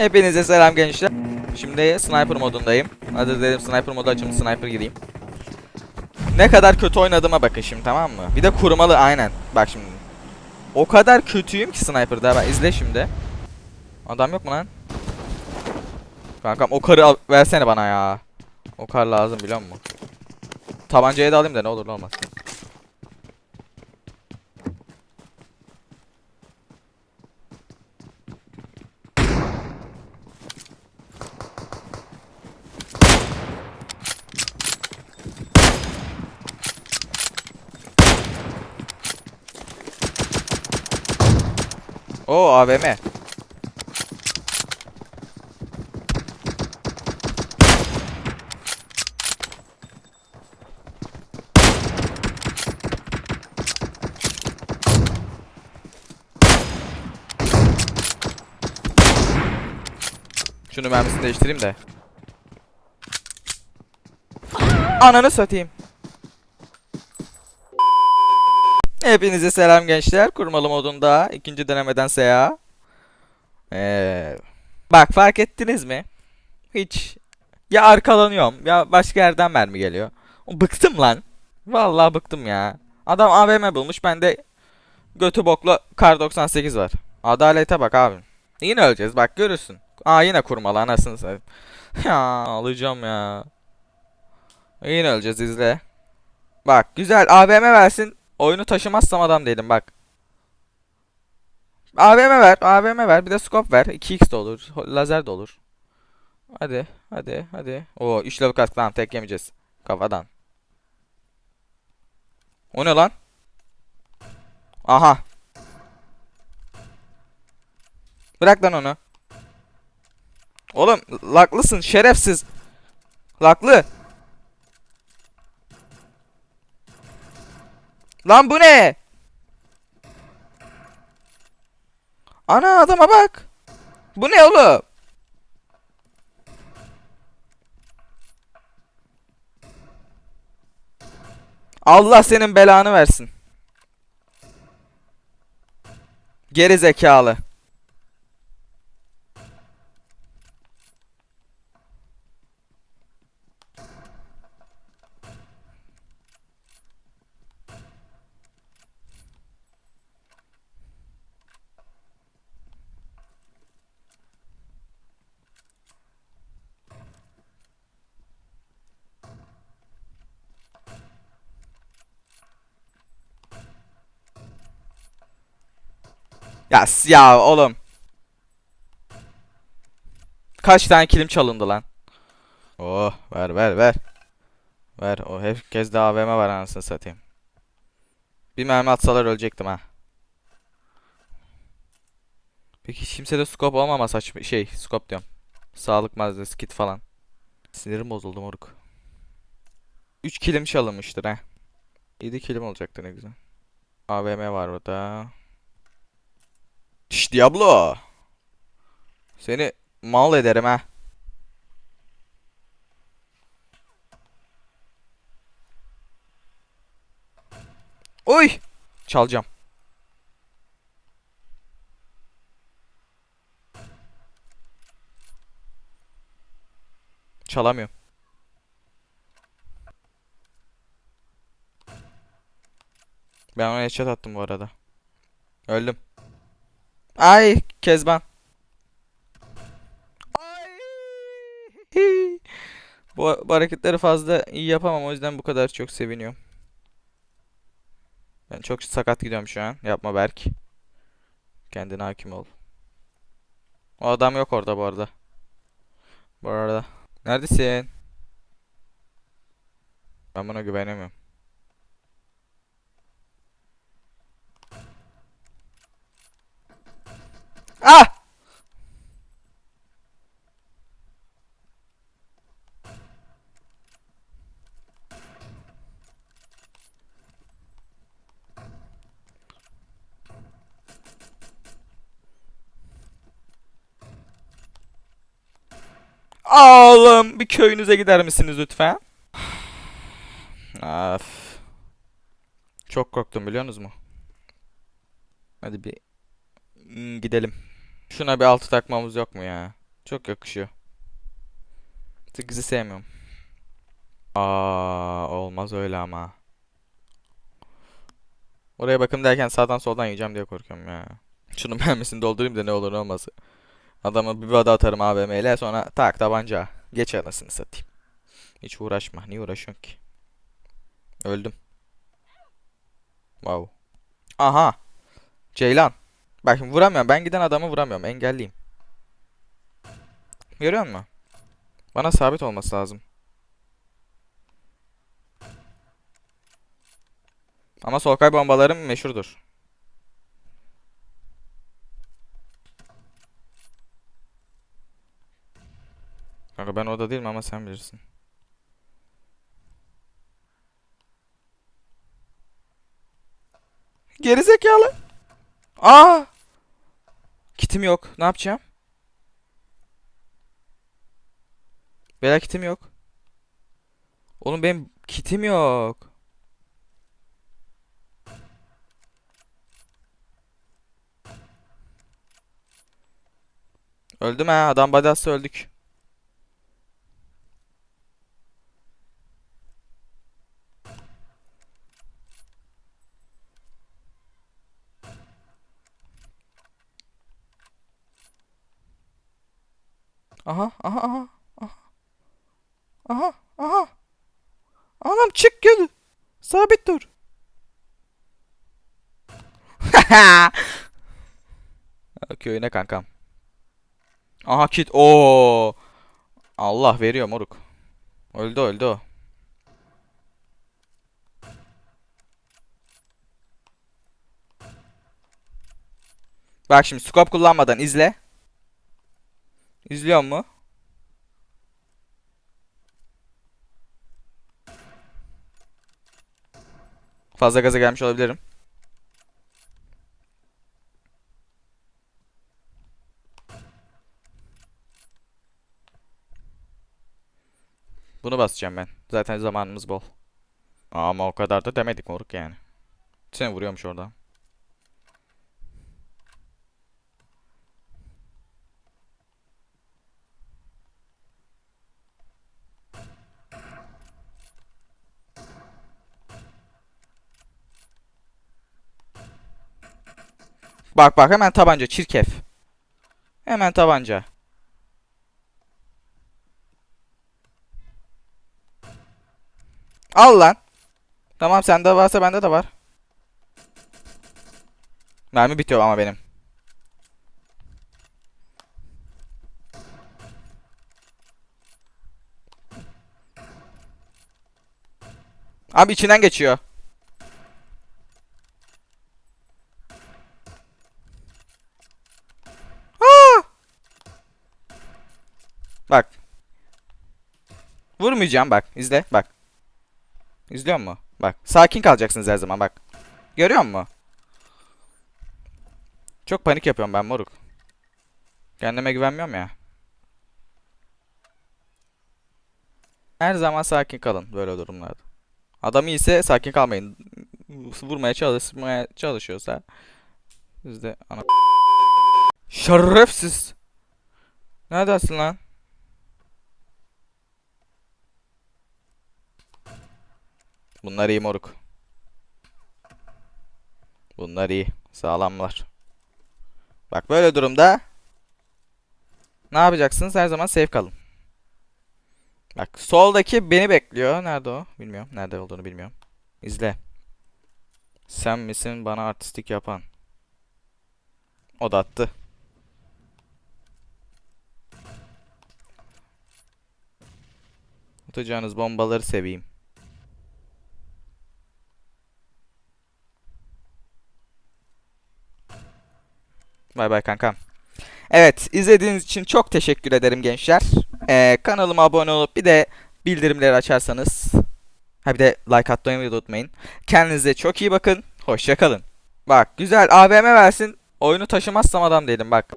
Hepinize selam gençler. Şimdi sniper modundayım. Hadi dedim sniper modu açayım sniper gireyim. Ne kadar kötü oynadığıma bakın şimdi tamam mı? Bir de kurmalı aynen. Bak şimdi. O kadar kötüyüm ki sniper'da. Bak izle şimdi. Adam yok mu lan? Kankam o karı versene bana ya. O kar lazım biliyor musun? Tabancayı da alayım da ne olur ne olmaz. Oo AVM. Şunu mermisini değiştireyim de. Ananı satayım. Hepinize selam gençler. Kurmalı modunda ikinci denemeden seya. Ee, bak fark ettiniz mi? Hiç ya arkalanıyorum ya başka yerden mermi geliyor. Bıktım lan. Vallahi bıktım ya. Adam AVM bulmuş bende götü boklu kar 98 var. Adalete bak abi. Yine öleceğiz bak görürsün. Aa yine kurmalı anasını satayım. ya alacağım ya. Yine öleceğiz izle. Bak güzel AVM versin. Oyunu taşımazsam adam değilim bak. AVM ver, AVM ver. Bir de scope ver. 2x de olur. Lazer de olur. Hadi, hadi, hadi. Oo, 3 level kask tamam tek yemeyeceğiz. Kafadan. O ne lan? Aha. Bırak lan onu. Oğlum laklısın şerefsiz. Laklı. Lan bu ne? Ana adama bak. Bu ne oğlum? Allah senin belanı versin. Geri zekalı. Ya ya oğlum. Kaç tane kilim çalındı lan? Oh ver ver ver. Ver o herkes de AVM var anasını satayım. Bir mermi atsalar ölecektim ha. Peki hiç kimsede scope olmama saçma şey scope diyorum. Sağlık malzemesi kit falan. Sinirim bozuldu moruk. 3 kilim çalınmıştır ha. 7 kilim olacaktı ne güzel. AVM var orada. Şş Diablo. Seni mal ederim ha. Oy! Çalacağım. Çalamıyorum. Ben ona headshot attım bu arada. Öldüm. Ay Kezban. Ay. Bu, bu hareketleri fazla iyi yapamam o yüzden bu kadar çok seviniyorum. Ben çok sakat gidiyorum şu an. Yapma Berk. Kendine hakim ol. O adam yok orada bu arada. Bu arada. Neredesin? Ben buna güvenemiyorum. Ah! Oğlum bir köyünüze gider misiniz lütfen? Af. Çok korktum biliyor musunuz mu? Hadi bir Hmm, gidelim. Şuna bir altı takmamız yok mu ya? Çok yakışıyor. 8'i sevmiyorum. Aa, olmaz öyle ama. Oraya bakım derken sağdan soldan yiyeceğim diye korkuyorum ya. Şunun mermisini doldurayım da ne olur ne olmaz. Adamı bir vada atarım AVM ile sonra tak tabanca. Geç anasını satayım. Hiç uğraşma. Niye uğraşıyorsun ki? Öldüm. Wow. Aha. Ceylan. Bak şimdi vuramıyorum. Ben giden adamı vuramıyorum. Engelliyim. Görüyor musun? Bana sabit olması lazım. Ama Solkay bombalarım meşhurdur. Kanka ben orada değilim ama sen bilirsin. Gerizekalı. Aa! Kitim yok. Ne yapacağım? Bela kitim yok. Oğlum benim kitim yok. Öldüm ha. Adam badası öldük. Aha, aha, aha. Aha, aha. Anam çık gel. Sabit dur. Köyüne kankam. Aha kit. Oo. Allah veriyor moruk. Öldü öldü o. Bak şimdi scope kullanmadan izle. İzliyor mu? Fazla gaza gelmiş olabilirim. Bunu basacağım ben. Zaten zamanımız bol. Ama o kadar da demedik moruk yani. Seni vuruyormuş orada. Bak bak hemen tabanca çirkef. Hemen tabanca. Al lan. Tamam sende varsa bende de var. Mermi bitiyor ama benim. Abi içinden geçiyor. Aa! Bak. Vurmayacağım bak. izle bak. İzliyor musun? Bak. Sakin kalacaksınız her zaman bak. Görüyor musun? Çok panik yapıyorum ben moruk. Kendime güvenmiyorum ya. Her zaman sakin kalın böyle durumlarda. Adam iyiyse sakin kalmayın. Vurmaya çalışmaya çalışıyorsa siz de ana Şerefsiz. Neredesin lan? Bunlar iyi moruk. Bunlar iyi. Sağlamlar. Bak böyle durumda ne yapacaksınız? Her zaman safe kalın. Bak soldaki beni bekliyor. Nerede o? Bilmiyorum. Nerede olduğunu bilmiyorum. İzle. Sen misin bana artistik yapan? O da attı. Atacağınız bombaları seveyim. Bay bay kankam. Evet izlediğiniz için çok teşekkür ederim gençler. Ee, kanalıma abone olup bir de bildirimleri açarsanız. Ha bir de like atmayı unutmayın. Kendinize çok iyi bakın. Hoşça kalın. Bak güzel AVM versin. Oyunu taşımazsam adam değilim bak.